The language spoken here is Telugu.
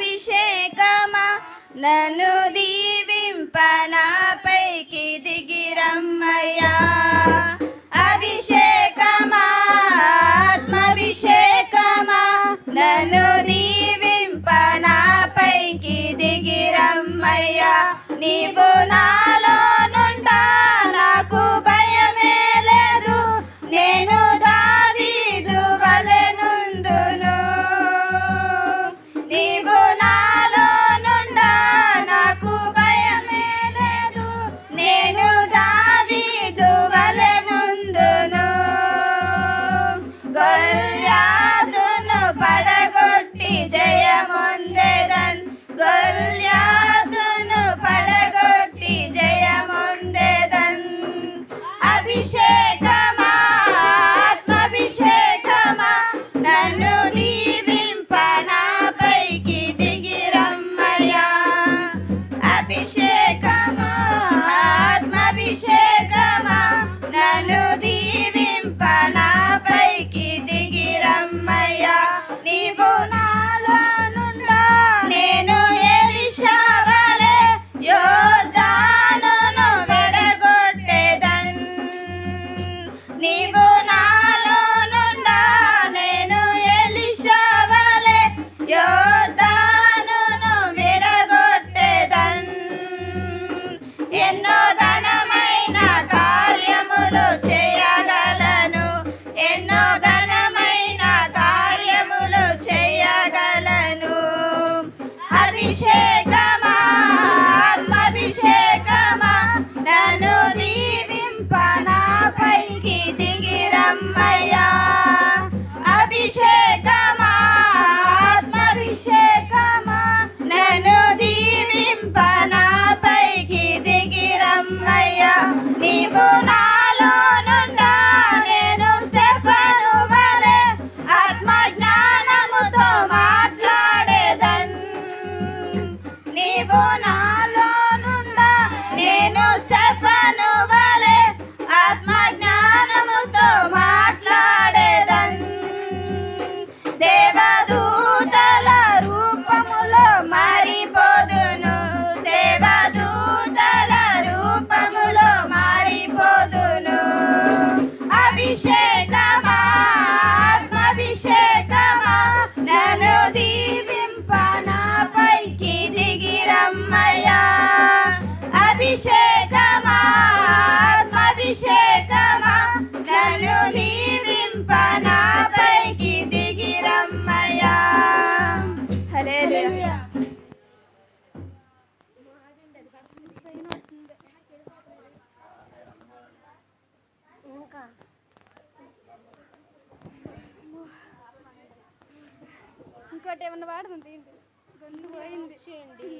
అభిషేకమా. నన్ను దీవింపనాపైకి దిగిరమ్మయ్యా అభిషేకమా ఆత్మభిషేకమా. నన్ను దీవింపనాపైకి దిగిరమ్మయ్యా నీవు నా Jay. అభిషేకమా ఆత్మాభిషేకమా నన్ను దీవింప నాపైకి అక్క. ఇంకోటి ఏమన్నా వాడదాం పోయింది. చేయండి?